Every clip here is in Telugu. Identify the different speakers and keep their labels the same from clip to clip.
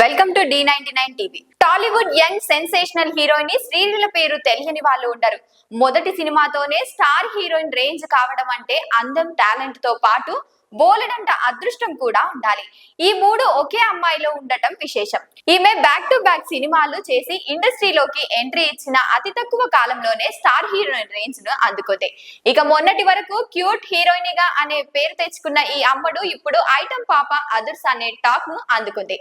Speaker 1: Welcome to the ninety nine TV. Tollywood young sensational heroine Sreeleela పేరు తెలియని వాళ్ళు ఉండరు. మొదటి సినిమాతోనే స్టార్ హీరోయిన్ రేంజ్ కావడం అంటే అందం టాలెంట్తో పాటు బోలెడంట అదృష్టం కూడా ఉండాలి. ఈ మూడు ఒకే అమ్మాయిలో ఉండటం విశేషం. ఈమె బ్యాక్ టు బ్యాక్ సినిమాలు చేసి ఇండస్ట్రీలోకి ఎంట్రీ ఇచ్చిన అతి తక్కువ కాలంలోనే స్టార్ హీరోయిన్ రేంజ్ను అందుకుంది. ఇక మొన్నటి వరకు క్యూట్ హీరోయిన్గా అనే పేరు తెచ్చుకున్న ఈ అమ్మడు ఇప్పుడు ఐటమ్ పాప అదర్స్ అనే టాక్ను అందుకుంది.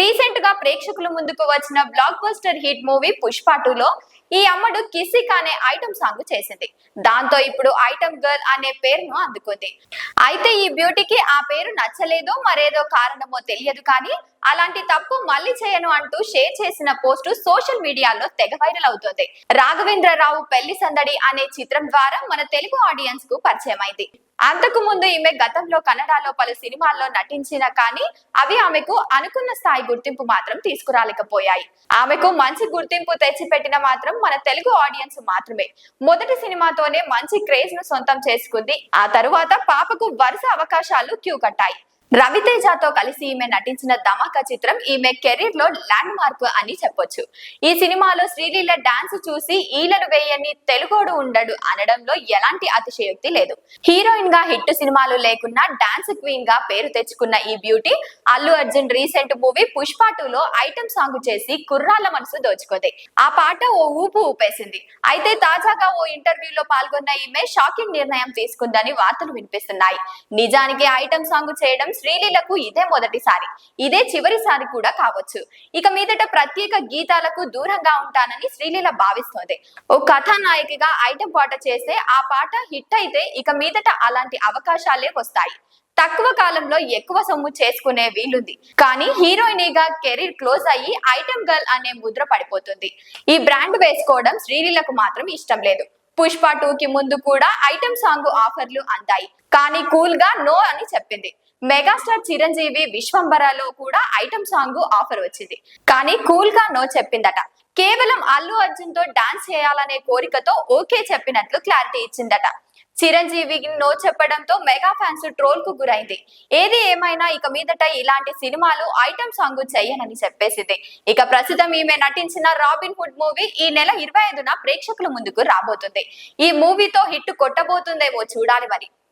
Speaker 1: రీసెంట్గా ప్రేక్షకుల ముందుకు వచ్చిన blockbuster hit movie Pushpa two లో ఈ అమ్మడు కిసిక్ అనే ఐటమ్ సాంగ్ చేసింది. దాంతో ఇప్పుడు ఐటమ్ గర్ల్ అనే పేరును అందుకుంది. అయితే ఈ బ్యూటీకి ఆ పేరు నచ్చలేదో మరేదో కారణమో తెలియదు కానీ అలాంటి తప్పు మళ్ళీ చేయను అంటూ షేర్ చేసిన పోస్టు సోషల్ మీడియాలో తెగ వైరల్ అవుతోంది. రాఘవేంద్రరావు పెళ్ళి సందడి అనే చిత్రం ద్వారా మన తెలుగు ఆడియన్స్కు పరిచయం అయింది అంతకు ముందు ఈమె గతంలో కన్నడలో పలు సినిమాల్లో నటించిన కానీ అవి ఆమెకు అనుకున్న స్థాయి గుర్తింపు మాత్రం తీసుకురాలేకపోయాయి. ఆమెకు మంచి గుర్తింపు తెచ్చిపెట్టిన మాత్రం మన తెలుగు ఆడియన్స్ మాత్రమే. మొదటి సినిమాతోనే మంచి క్రేజ్ను సొంతం చేసుకుంది. ఆ తరువాత పాపకు వరుస అవకాశాలు క్యూ కట్టాయి. రవితేజతో కలిసి ఈమె నటించిన ధమాకా చిత్రం ఈమె కెరీర్లో ల్యాండ్ మార్క్ అని చెప్పొచ్చు. ఈ సినిమాలో శ్రీలీల డాన్స్ చూసి ఈలలు వేయని తెలుగోడు ఉండడు అనడంలో ఎలాంటి అతిశయోక్తి లేదు. హీరోయిన్గా హిట్ సినిమాలు లేకున్నా డాన్స్ క్వీన్గా పేరు తెచ్చుకున్న ఈ beauty Allu Arjun recent movie Pushpa టూలో ఐటమ్ సాంగ్ చేసి కుర్రాళ్ళ మనసు దోచుకుంది. ఆ పాట ఓ ఊపు ఊపేసింది. అయితే తాజాగా ఓ ఇంటర్వ్యూలో పాల్గొన్న ఈమె షాకింగ్ నిర్ణయం తీసుకుందని వార్తలు వినిపిస్తున్నాయి. నిజానికి ఐటమ్ సాంగ్ చేయడం శ్రీలీలకు ఇదే మొదటిసారి ఇదే చివరిసారి కూడా కావచ్చు. ఇక మీదట ప్రత్యేక గీతాలకు దూరంగా ఉంటానని శ్రీలీల భావిస్తోంది. ఓ కథానాయికగా ఐటమ్ పాట చేస్తే ఆ పాట హిట్ అయితే ఇక మీదట అలాంటి అవకాశాలే వస్తాయి. తక్కువ కాలంలో ఎక్కువ సొమ్ము చేసుకునే వీలుంది. కానీ హీరోయిన్గా కెరీర్ క్లోజ్ అయ్యి ఐటమ్ గర్ల్ అనే ముద్ర పడిపోతుంది. ఈ బ్రాండ్ వేసుకోవడం శ్రీలీలకు మాత్రం ఇష్టం లేదు. పుష్ప టూ కి ముందు కూడా ఐటమ్ సాంగ్ ఆఫర్లు అందాయి. కానీ కూల్గా నో అని చెప్పింది. మెగాస్టార్ చిరంజీవి విశ్వంబరాలో కూడా ఐటమ్ సాంగ్ ఆఫర్ వచ్చింది. కానీ కూల్గా నో చెప్పిందట. కేవలం అల్లు అర్జున్తో డాన్స్ చేయాలనే కోరికతో ఓకే చెప్పినట్లు క్లారిటీ ఇచ్చిందట. చిరంజీవికి నో చెప్పడంతో మెగా ఫ్యాన్స్ ట్రోల్కు గురైంది. ఏది ఏమైనా ఇక మీదట ఇలాంటి సినిమాలు ఐటమ్ సాంగ్ చెయ్యనని చెప్పేసింది. ఇక ప్రస్తుతం ఈమె నటించిన రాబిన్ హుడ్ మూవీ ఈ నెల ఇరవై ఐదున ప్రేక్షకుల ముందుకు రాబోతుంది. ఈ మూవీతో హిట్ కొట్టబోతుందేమో చూడాలి మరి.